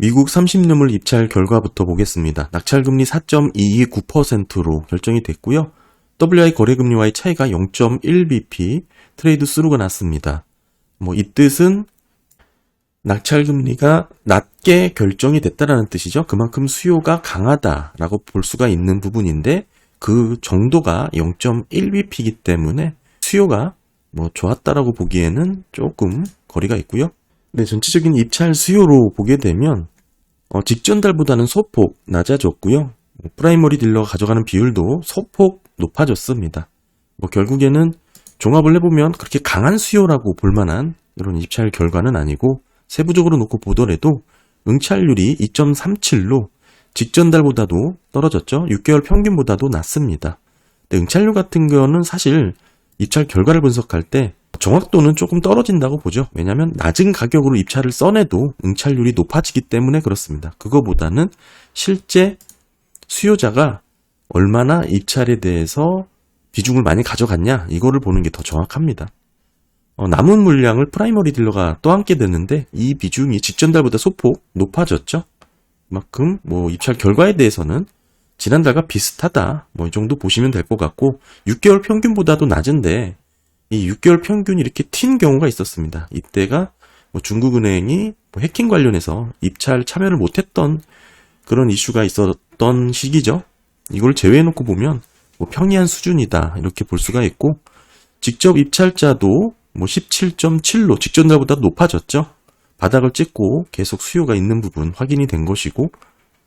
미국 30년물 입찰 결과부터 보겠습니다. 낙찰금리 4.229%로 결정이 됐고요. WI 거래금리와의 차이가 0.1bp 트레이드 스루가 났습니다. 뭐 이 뜻은 낙찰금리가 낮게 결정이 됐다라는 뜻이죠. 그만큼 수요가 강하다라고 볼 수가 있는 부분인데 그 정도가 0.1bp이기 때문에 수요가 뭐 좋았다라고 보기에는 조금 거리가 있고요. 네, 전체적인 입찰 수요로 보게 되면 어, 직전 달보다는 소폭 낮아졌고요. 프라이머리 딜러가 가져가는 비율도 소폭 높아졌습니다. 뭐 결국에는 종합을 해보면 그렇게 강한 수요라고 볼 만한 이런 입찰 결과는 아니고 세부적으로 놓고 보더라도 응찰률이 2.37로 직전 달보다도 떨어졌죠. 6개월 평균보다도 낮습니다. 응찰률 같은 거는 사실 입찰 결과를 분석할 때 정확도는 조금 떨어진다고 보죠. 왜냐하면 낮은 가격으로 입찰을 써내도 응찰률이 높아지기 때문에 그렇습니다. 그거보다는 실제 수요자가 얼마나 입찰에 대해서 비중을 많이 가져갔냐 이거를 보는 게 더 정확합니다. 어, 남은 물량을 프라이머리 딜러가 또 함께 됐는데 이 비중이 직전 달보다 소폭 높아졌죠. 그만큼 뭐 입찰 결과에 대해서는 지난달과 비슷하다 뭐 이 정도 보시면 될 것 같고 6개월 평균보다도 낮은데 이 6개월 평균이 이렇게 튄 경우가 있었습니다. 이때가 뭐 중국은행이 뭐 해킹 관련해서 입찰 참여를 못했던 그런 이슈가 있었던 시기죠. 이걸 제외해놓고 보면 뭐 평이한 수준이다 이렇게 볼 수가 있고 직접 입찰자도 뭐 17.7로 직전 달보다 높아졌죠. 바닥을 찍고 계속 수요가 있는 부분 확인이 된 것이고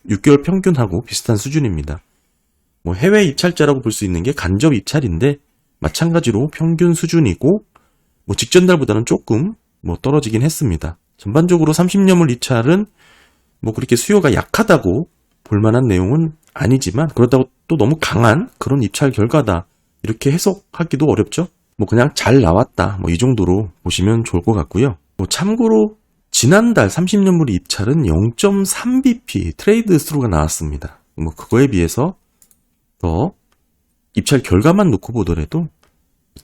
6개월 평균하고 비슷한 수준입니다. 뭐 해외 입찰자라고 볼 수 있는 게 간접 입찰인데 마찬가지로 평균 수준이고 뭐 직전 달보다는 조금 뭐 떨어지긴 했습니다. 전반적으로 30년물 입찰은 뭐 그렇게 수요가 약하다고 볼 만한 내용은 아니지만 그렇다고 또 너무 강한 그런 입찰 결과다 이렇게 해석하기도 어렵죠. 뭐 그냥 잘 나왔다 뭐 이 정도로 보시면 좋을 것 같고요. 뭐 참고로 지난달 30년물 입찰은 0.3bp 트레이드 스루가 나왔습니다. 뭐 그거에 비해서 더 입찰 결과만 놓고 보더라도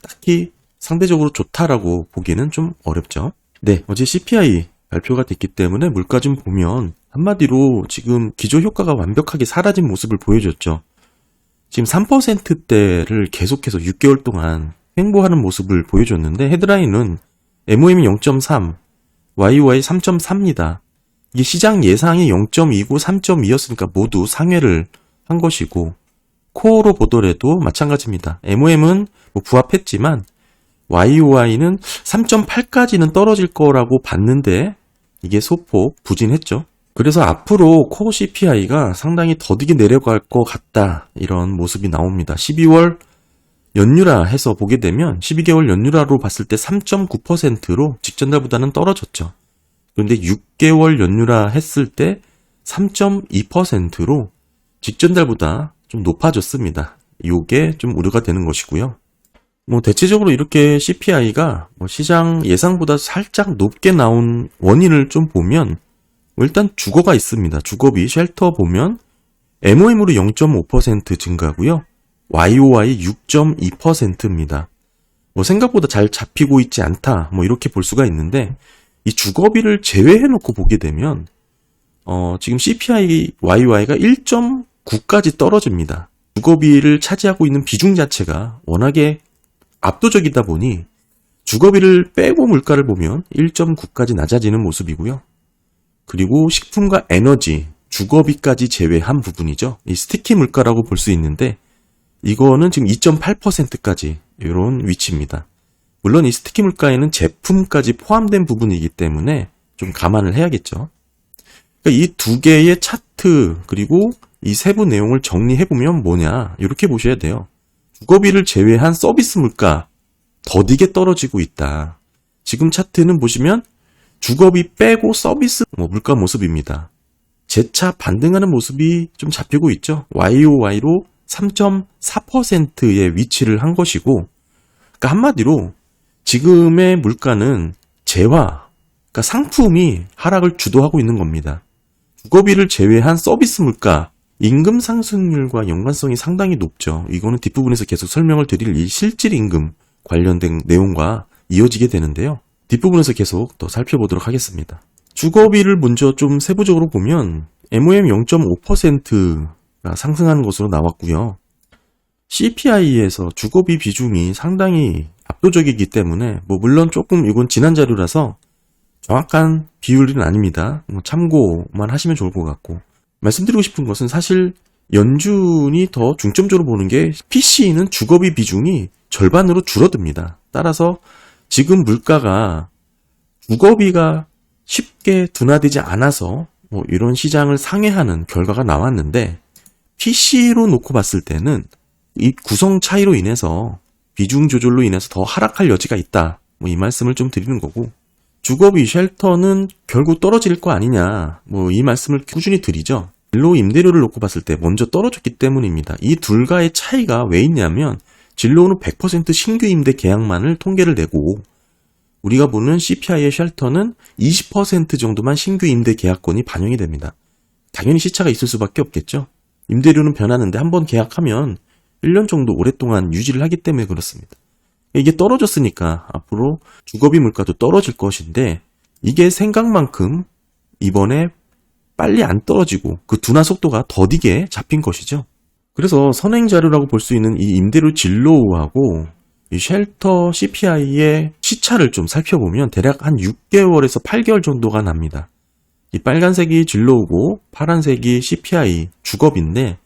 딱히 상대적으로 좋다라고 보기는 좀 어렵죠. 네, 어제 CPI 발표가 됐기 때문에 물가 좀 보면 한마디로 지금 기조 효과가 완벽하게 사라진 모습을 보여줬죠. 지금 3%대를 계속해서 6개월 동안 횡보하는 모습을 보여줬는데 헤드라인은 MOM이 0.3, YY 3.3입니다. 이게 시장 예상이 0.2고 3.2였으니까 모두 상회를 한 것이고 코어로 보더라도 마찬가지입니다. MOM은 뭐 부합했지만 YOY는 3.8까지는 떨어질 거라고 봤는데 이게 소폭 부진했죠. 그래서 앞으로 코어 CPI가 상당히 더디게 내려갈 것 같다 이런 모습이 나옵니다. 12월 연유라 해서 보게 되면 12개월 연유라로 봤을 때 3.9%로 직전 달보다는 떨어졌죠. 그런데 6개월 연유라 했을 때 3.2%로 직전 달보다 좀 높아졌습니다. 요게 좀 우려가 되는 것이고요. 뭐 대체적으로 이렇게 CPI가 뭐 시장 예상보다 살짝 높게 나온 원인을 좀 보면 뭐 일단 주거가 있습니다. 주거비 쉘터 보면 MOM으로 0.5% 증가고요. YOY 6.2%입니다. 뭐 생각보다 잘 잡히고 있지 않다. 뭐 이렇게 볼 수가 있는데 이 주거비를 제외해 놓고 보게 되면 어, 지금 CPI YY가 1.9까지 떨어집니다. 주거비를 차지하고 있는 비중 자체가 워낙에 압도적이다 보니 주거비를 빼고 물가를 보면 1.9까지 낮아지는 모습이고요. 그리고 식품과 에너지, 주거비까지 제외한 부분이죠. 이 스티키 물가라고 볼 수 있는데 이거는 지금 2.8%까지 이런 위치입니다. 물론 이 스티키 물가에는 제품까지 포함된 부분이기 때문에 좀 감안을 해야겠죠. 그러니까 이 두 개의 차트 그리고 이 세부 내용을 정리해 보면 뭐냐 이렇게 보셔야 돼요. 주거비를 제외한 서비스 물가 더디게 떨어지고 있다. 지금 차트는 보시면 주거비 빼고 서비스 뭐 물가 모습입니다. 재차 반등하는 모습이 좀 잡히고 있죠. YOY로 3.4%의 위치를 한 것이고, 그러니까 한마디로 지금의 물가는 재화, 그러니까 상품이 하락을 주도하고 있는 겁니다. 주거비를 제외한 서비스 물가, 임금 상승률과 연관성이 상당히 높죠. 이거는 뒷부분에서 계속 설명을 드릴 이 실질 임금 관련된 내용과 이어지게 되는데요. 뒷부분에서 계속 더 살펴보도록 하겠습니다. 주거비를 먼저 좀 세부적으로 보면 MOM 0.5%가 상승하는 것으로 나왔고요. CPI에서 주거비 비중이 상당히 압도적이기 때문에 뭐 물론 조금 이건 지난 자료라서 정확한 비율은 아닙니다. 뭐 참고만 하시면 좋을 것 같고 말씀드리고 싶은 것은 사실 연준이 더 중점적으로 보는 게 PC는 주거비 비중이 절반으로 줄어듭니다. 따라서 지금 물가가 주거비가 쉽게 둔화되지 않아서 뭐 이런 시장을 상회하는 결과가 나왔는데 PC로 놓고 봤을 때는 이 구성 차이로 인해서 비중 조절로 인해서 더 하락할 여지가 있다. 뭐 이 말씀을 좀 드리는 거고 주거비 쉘터는 결국 떨어질 거 아니냐. 뭐 이 말씀을 꾸준히 드리죠. 진로 임대료를 놓고 봤을 때 먼저 떨어졌기 때문입니다. 이 둘과의 차이가 왜 있냐면 진로는 100% 신규 임대 계약만을 통계를 내고 우리가 보는 CPI의 쉘터는 20% 정도만 신규 임대 계약권이 반영이 됩니다. 당연히 시차가 있을 수밖에 없겠죠. 임대료는 변하는데 한번 계약하면 1년 정도 오랫동안 유지를 하기 때문에 그렇습니다. 이게 떨어졌으니까 앞으로 주거비 물가도 떨어질 것인데 이게 생각만큼 이번에 빨리 안 떨어지고 그 둔화 속도가 더디게 잡힌 것이죠. 그래서 선행 자료라고 볼 수 있는 이 임대료 진로우하고 이 쉘터 CPI의 시차를 좀 살펴보면 대략 한 6개월에서 8개월 정도가 납니다. 이 빨간색이 진로우고 파란색이 CPI 주겁인데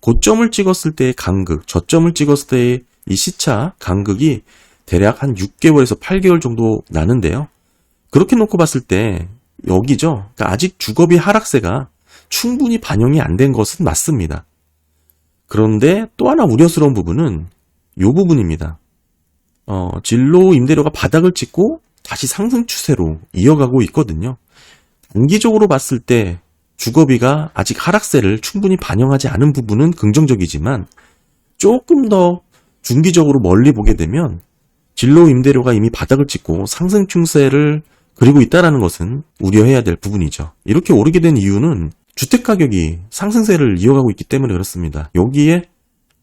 고점을 찍었을 때의 간극, 저점을 찍었을 때의 이 시차 간극이 대략 한 6개월에서 8개월 정도 나는데요. 그렇게 놓고 봤을 때 여기죠. 그러니까 아직 주거비 하락세가 충분히 반영이 안 된 것은 맞습니다. 그런데 또 하나 우려스러운 부분은 이 부분입니다. 어, 진로 임대료가 바닥을 찍고 다시 상승 추세로 이어가고 있거든요. 단기적으로 봤을 때 주거비가 아직 하락세를 충분히 반영하지 않은 부분은 긍정적이지만 조금 더 중기적으로 멀리 보게 되면 진로 임대료가 이미 바닥을 찍고 상승 추세를 그리고 있다라는 것은 우려해야 될 부분이죠. 이렇게 오르게 된 이유는 주택 가격이 상승세를 이어가고 있기 때문에 그렇습니다. 여기에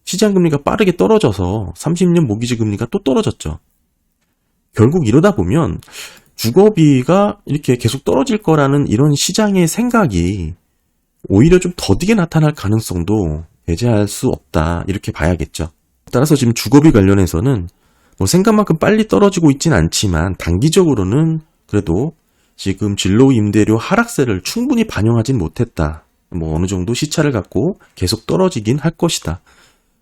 시장 금리가 빠르게 떨어져서 30년 모기지 금리가 또 떨어졌죠. 결국 이러다 보면 주거비가 이렇게 계속 떨어질 거라는 이런 시장의 생각이 오히려 좀 더디게 나타날 가능성도 배제할 수 없다. 이렇게 봐야겠죠. 따라서 지금 주거비 관련해서는 뭐 생각만큼 빨리 떨어지고 있진 않지만 단기적으로는 그래도 지금 진로 임대료 하락세를 충분히 반영하진 못했다. 뭐 어느 정도 시차를 갖고 계속 떨어지긴 할 것이다.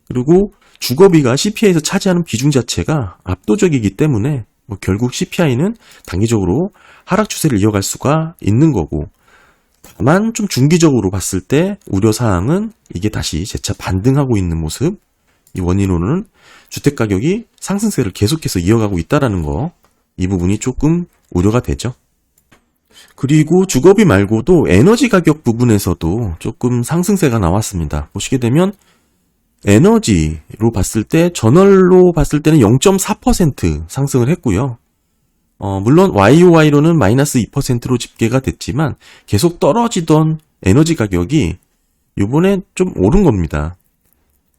그리고 주거비가 CPI에서 차지하는 비중 자체가 압도적이기 때문에 뭐 결국 CPI는 단기적으로 하락 추세를 이어갈 수가 있는 거고 다만 좀 중기적으로 봤을 때 우려 사항은 이게 다시 재차 반등하고 있는 모습 이 원인으로는 주택 가격이 상승세를 계속해서 이어가고 있다라는 거 이 부분이 조금 우려가 되죠. 그리고 주거비 말고도 에너지 가격 부분에서도 조금 상승세가 나왔습니다. 보시게 되면 에너지로 봤을 때 전월로 봤을 때는 0.4% 상승을 했고요. 어, 물론 YOY로는 마이너스 2%로 집계가 됐지만 계속 떨어지던 에너지 가격이 이번에 좀 오른 겁니다.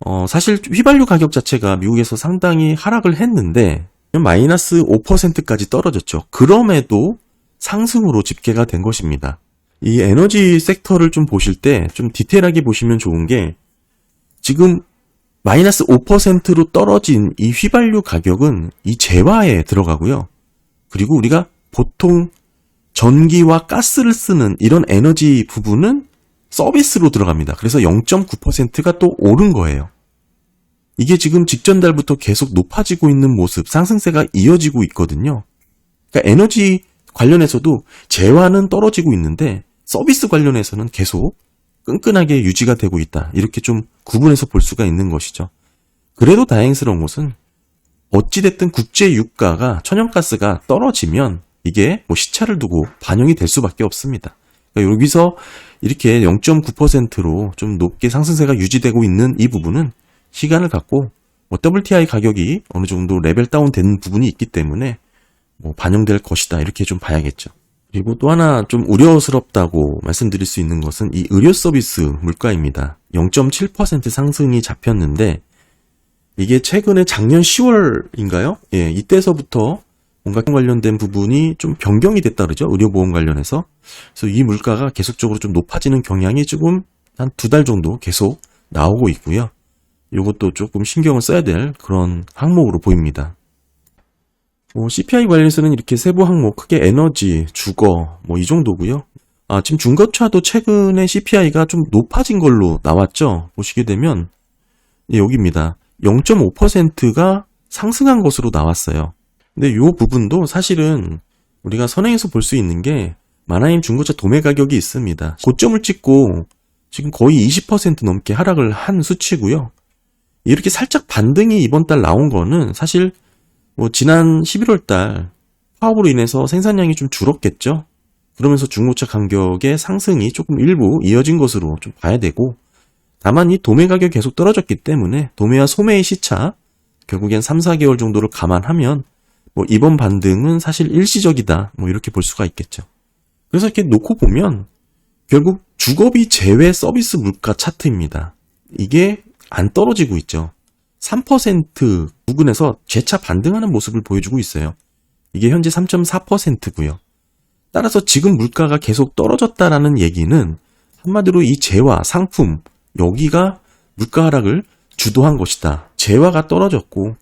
어, 사실 휘발유 가격 자체가 미국에서 상당히 하락을 했는데 마이너스 5%까지 떨어졌죠. 그럼에도 상승으로 집계가 된 것입니다. 이 에너지 섹터를 좀 보실 때 좀 디테일하게 보시면 좋은 게 지금 마이너스 5%로 떨어진 이 휘발유 가격은 이 재화에 들어가고요. 그리고 우리가 보통 전기와 가스를 쓰는 이런 에너지 부분은 서비스로 들어갑니다. 그래서 0.9%가 또 오른 거예요. 이게 지금 직전 달부터 계속 높아지고 있는 모습, 상승세가 이어지고 있거든요. 그러니까 에너지 관련해서도 재화는 떨어지고 있는데 서비스 관련해서는 계속 끈끈하게 유지가 되고 있다. 이렇게 좀 구분해서 볼 수가 있는 것이죠. 그래도 다행스러운 것은 어찌됐든 국제 유가가 천연가스가 떨어지면 이게 뭐 시차를 두고 반영이 될 수밖에 없습니다. 그러니까 여기서 이렇게 0.9%로 좀 높게 상승세가 유지되고 있는 이 부분은 시간을 갖고 뭐 WTI 가격이 어느 정도 레벨 다운 된 부분이 있기 때문에 뭐 반영될 것이다 이렇게 좀 봐야겠죠. 그리고 또 하나 좀 우려스럽다고 말씀드릴 수 있는 것은 이 의료 서비스 물가입니다. 0.7% 상승이 잡혔는데 이게 최근에 작년 10월인가요? 예, 이때서부터 뭔가 관련된 부분이 좀 변경이 됐다 그러죠. 의료보험 관련해서. 그래서 이 물가가 계속적으로 좀 높아지는 경향이 조금 한 두 달 정도 계속 나오고 있고요. 이것도 조금 신경을 써야 될 그런 항목으로 보입니다. 뭐 CPI 관련해서는 이렇게 세부 항목 크게 에너지, 주거 뭐 이 정도고요. 아, 지금 중고차도 최근에 CPI가 좀 높아진 걸로 나왔죠. 보시게 되면 예, 여기입니다. 0.5%가 상승한 것으로 나왔어요. 근데 이 부분도 사실은 우리가 선행해서 볼 수 있는 게 마나임 중고차 도매 가격이 있습니다. 고점을 찍고 지금 거의 20% 넘게 하락을 한 수치고요. 이렇게 살짝 반등이 이번 달 나온 거는 사실 뭐 지난 11월 달 파업으로 인해서 생산량이 좀 줄었겠죠. 그러면서 중고차 가격의 상승이 조금 일부 이어진 것으로 좀 봐야 되고 다만 이 도매 가격이 계속 떨어졌기 때문에 도매와 소매의 시차 결국엔 3, 4개월 정도를 감안하면 뭐 이번 반등은 사실 일시적이다 뭐 이렇게 볼 수가 있겠죠. 그래서 이렇게 놓고 보면 결국 주거비 제외 서비스 물가 차트입니다. 이게 안 떨어지고 있죠. 3% 부근에서 재차 반등하는 모습을 보여주고 있어요. 이게 현재 3.4%고요. 따라서 지금 물가가 계속 떨어졌다라는 얘기는 한마디로 이 재화, 상품, 여기가 물가 하락을 주도한 것이다. 재화가 떨어졌고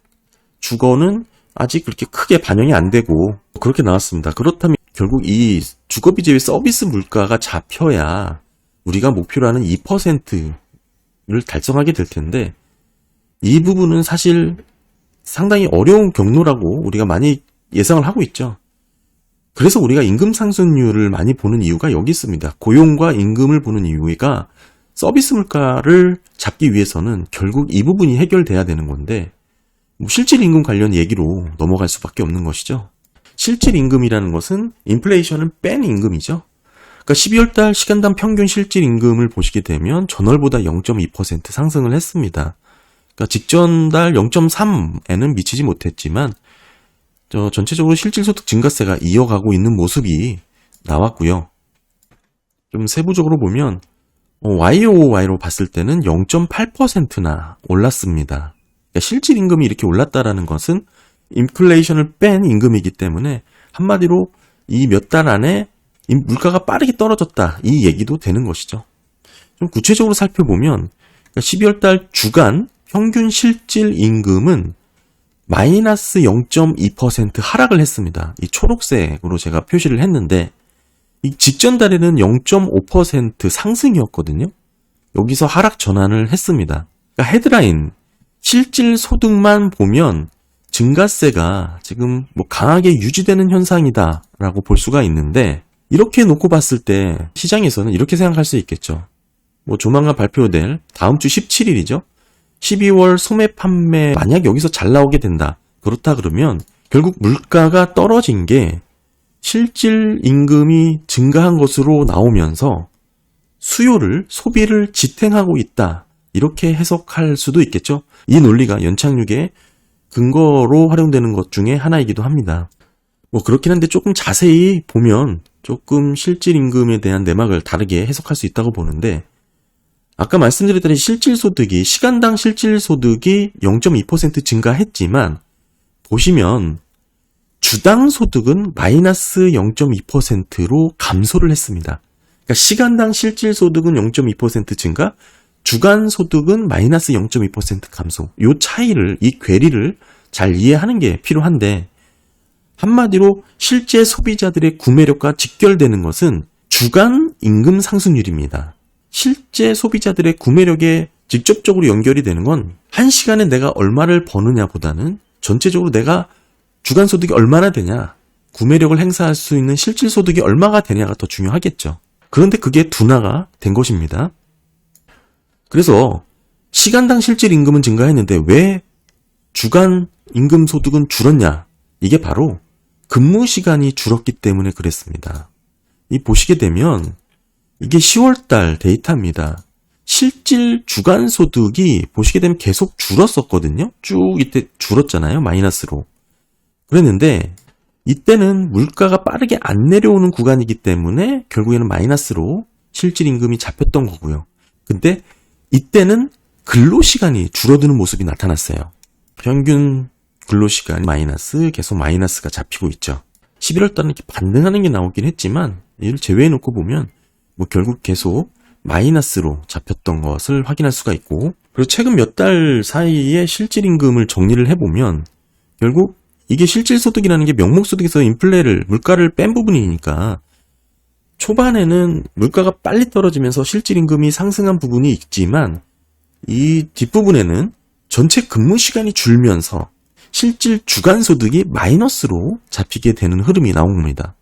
주거는 아직 그렇게 크게 반영이 안 되고 그렇게 나왔습니다. 그렇다면 결국 이 주거비 제외 서비스 물가가 잡혀야 우리가 목표로 하는 2%를 달성하게 될 텐데 이 부분은 사실 상당히 어려운 경로라고 우리가 많이 예상을 하고 있죠. 그래서 우리가 임금 상승률을 많이 보는 이유가 여기 있습니다. 고용과 임금을 보는 이유가 서비스 물가를 잡기 위해서는 결국 이 부분이 해결돼야 되는 건데 뭐 실질 임금 관련 얘기로 넘어갈 수밖에 없는 것이죠. 실질 임금이라는 것은 인플레이션을 뺀 임금이죠. 그러니까 12월 달 시간당 평균 실질 임금을 보시게 되면 전월보다 0.2% 상승을 했습니다. 그러니까 직전 달 0.3에는 미치지 못했지만 저 전체적으로 실질 소득 증가세가 이어가고 있는 모습이 나왔고요. 좀 세부적으로 보면 YOY로 봤을 때는 0.8%나 올랐습니다. 그러니까 실질 임금이 이렇게 올랐다라는 것은 인플레이션을 뺀 임금이기 때문에 한마디로 이 몇 달 안에 물가가 빠르게 떨어졌다 이 얘기도 되는 것이죠. 좀 구체적으로 살펴보면 12월 달 주간 평균 실질 임금은 마이너스 0.2% 하락을 했습니다. 이 초록색으로 제가 표시를 했는데 이 직전 달에는 0.5% 상승이었거든요. 여기서 하락 전환을 했습니다. 그러니까 헤드라인 실질 소득만 보면 증가세가 지금 뭐 강하게 유지되는 현상이다라고 볼 수가 있는데 이렇게 놓고 봤을 때 시장에서는 이렇게 생각할 수 있겠죠. 뭐 조만간 발표될 다음 주 17일이죠. 12월 소매 판매 만약 여기서 잘 나오게 된다. 그렇다 그러면 결국 물가가 떨어진 게 실질 임금이 증가한 것으로 나오면서 수요를 소비를 지탱하고 있다. 이렇게 해석할 수도 있겠죠. 이 논리가 연착륙의 근거로 활용되는 것 중에 하나이기도 합니다. 뭐 그렇긴 한데 조금 자세히 보면 조금 실질 임금에 대한 내막을 다르게 해석할 수 있다고 보는데 아까 말씀드렸더니 실질 소득이 시간당 실질 소득이 0.2% 증가했지만 보시면 주당 소득은 마이너스 0.2%로 감소를 했습니다. 그러니까 시간당 실질 소득은 0.2% 증가, 주간 소득은 마이너스 0.2% 감소. 이 차이를, 이 괴리를 잘 이해하는 게 필요한데, 한마디로 실제 소비자들의 구매력과 직결되는 것은 주간 임금 상승률입니다. 실제 소비자들의 구매력에 직접적으로 연결이 되는 건 한 시간에 내가 얼마를 버느냐보다는 전체적으로 내가 주간 소득이 얼마나 되냐, 구매력을 행사할 수 있는 실질 소득이 얼마가 되냐가 더 중요하겠죠. 그런데 그게 둔화가 된 것입니다. 그래서 시간당 실질 임금은 증가했는데 왜 주간 임금 소득은 줄었냐? 이게 바로 근무 시간이 줄었기 때문에 그랬습니다. 이 보시게 되면 이게 10월달 데이터입니다. 실질 주간 소득이 보시게 되면 계속 줄었었거든요. 쭉 이때 줄었잖아요. 마이너스로. 그랬는데 이때는 물가가 빠르게 안 내려오는 구간이기 때문에 결국에는 마이너스로 실질 임금이 잡혔던 거고요. 근데 이때는 근로 시간이 줄어드는 모습이 나타났어요. 평균 근로시간 마이너스, 계속 마이너스가 잡히고 있죠. 11월 달은 반등하는 게 나오긴 했지만, 이를 제외해 놓고 보면, 뭐 결국 계속 마이너스로 잡혔던 것을 확인할 수가 있고, 그리고 최근 몇 달 사이에 실질 임금을 정리를 해보면, 결국 이게 실질 소득이라는 게 명목 소득에서 인플레를, 물가를 뺀 부분이니까, 초반에는 물가가 빨리 떨어지면서 실질 임금이 상승한 부분이 있지만, 이 뒷부분에는 전체 근무 시간이 줄면서 실질 주간 소득이 마이너스로 잡히게 되는 흐름이 나온 겁니다.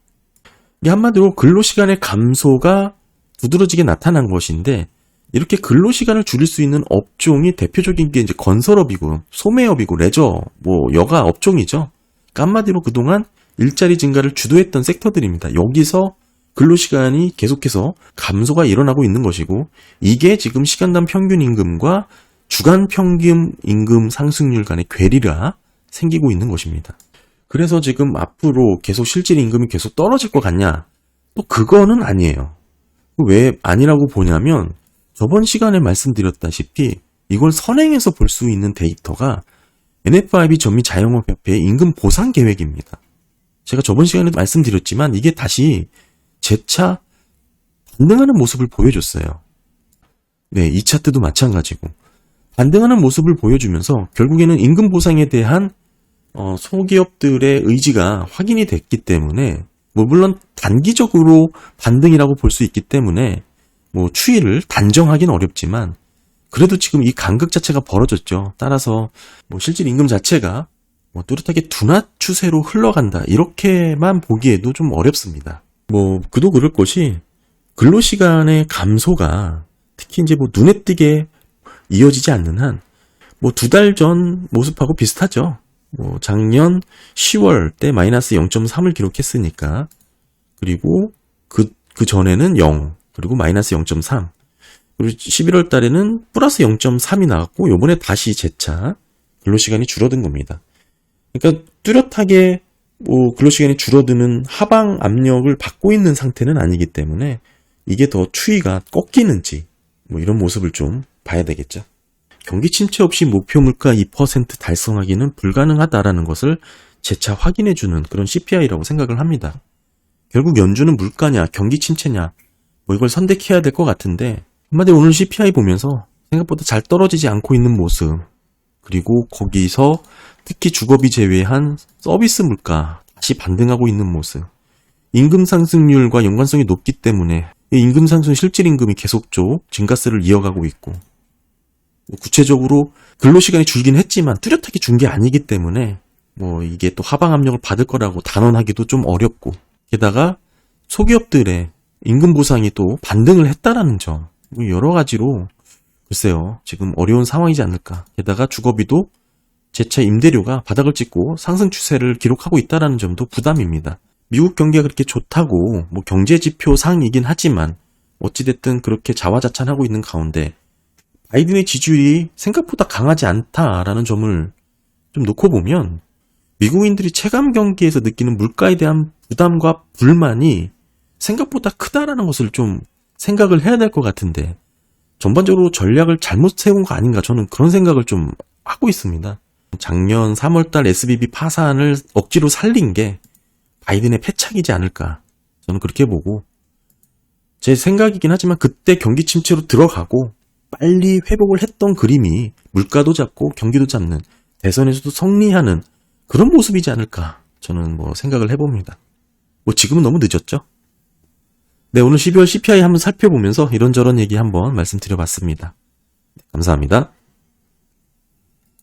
한마디로 근로 시간의 감소가 두드러지게 나타난 것인데 이렇게 근로 시간을 줄일 수 있는 업종이 대표적인 게 이제 건설업이고 소매업이고 레저 뭐 여가 업종이죠. 그러니까 한마디로 그동안 일자리 증가를 주도했던 섹터들입니다. 여기서 근로 시간이 계속해서 감소가 일어나고 있는 것이고 이게 지금 시간당 평균 임금과 주간 평균 임금 상승률 간의 괴리가 생기고 있는 것입니다. 그래서 지금 앞으로 계속 실질 임금이 계속 떨어질 것 같냐? 또 그거는 아니에요. 왜 아니라고 보냐면 저번 시간에 말씀드렸다시피 이걸 선행해서 볼 수 있는 데이터가 NFIB 전미 자영업협회의 임금 보상 계획입니다. 제가 저번 시간에도 말씀드렸지만 이게 다시 재차 반등하는 모습을 보여줬어요. 네, 이 차트도 마찬가지고 반등하는 모습을 보여주면서 결국에는 임금 보상에 대한 어, 소기업들의 의지가 확인이 됐기 때문에 뭐 물론 단기적으로 반등이라고 볼 수 있기 때문에 뭐 추이를 단정하기는 어렵지만 그래도 지금 이 간극 자체가 벌어졌죠. 따라서 뭐 실질 임금 자체가 뭐 뚜렷하게 둔화 추세로 흘러간다 이렇게만 보기에도 좀 어렵습니다. 뭐 그도 그럴 것이 근로 시간의 감소가 특히 이제 뭐 눈에 띄게 이어지지 않는 한 뭐 두 달 전 모습하고 비슷하죠. 뭐 작년 10월 때 마이너스 0.3을 기록했으니까 그리고 그, 그 전에는 0 그리고 마이너스 0.3 그리고 11월 달에는 플러스 0.3이 나왔고 요번에 다시 재차 근로시간이 줄어든 겁니다. 그러니까 뚜렷하게 뭐 근로시간이 줄어드는 하방 압력을 받고 있는 상태는 아니기 때문에 이게 더 추이가 꺾이는지 뭐 이런 모습을 좀 봐야 되겠죠. 경기 침체 없이 목표 물가 2% 달성하기는 불가능하다라는 것을 재차 확인해 주는 그런 CPI라고 생각을 합니다. 결국 연준은 물가냐, 경기 침체냐, 뭐 이걸 선택해야 될 것 같은데, 한마디로 오늘 CPI 보면서 생각보다 잘 떨어지지 않고 있는 모습, 그리고 거기서 특히 주거비 제외한 서비스 물가 다시 반등하고 있는 모습, 임금 상승률과 연관성이 높기 때문에 이 임금 상승 실질 임금이 계속적 증가세를 이어가고 있고, 뭐 구체적으로 근로시간이 줄긴 했지만 뚜렷하게 준 게 아니기 때문에 뭐 이게 또 하방 압력을 받을 거라고 단언하기도 좀 어렵고 게다가 소기업들의 임금 보상이 또 반등을 했다라는 점뭐 여러 가지로 글쎄요 지금 어려운 상황이지 않을까 게다가 주거비도 재차 임대료가 바닥을 찍고 상승 추세를 기록하고 있다라는 점도 부담입니다. 미국 경기가 그렇게 좋다고 뭐 경제 지표 상이긴 하지만 어찌됐든 그렇게 자화자찬하고 있는 가운데 바이든의 지지율이 생각보다 강하지 않다라는 점을 좀 놓고 보면 미국인들이 체감 경기에서 느끼는 물가에 대한 부담과 불만이 생각보다 크다라는 것을 좀 생각을 해야 될 것 같은데 전반적으로 전략을 잘못 세운 거 아닌가 저는 그런 생각을 좀 하고 있습니다. 작년 3월달 SBB 파산을 억지로 살린 게 바이든의 패착이지 않을까 저는 그렇게 보고 제 생각이긴 하지만 그때 경기 침체로 들어가고 빨리 회복을 했던 그림이 물가도 잡고 경기도 잡는 대선에서도 승리하는 그런 모습이지 않을까 저는 뭐 생각을 해봅니다. 뭐 지금은 너무 늦었죠? 네, 오늘 12월 CPI 한번 살펴보면서 이런저런 얘기 한번 말씀드려봤습니다. 감사합니다.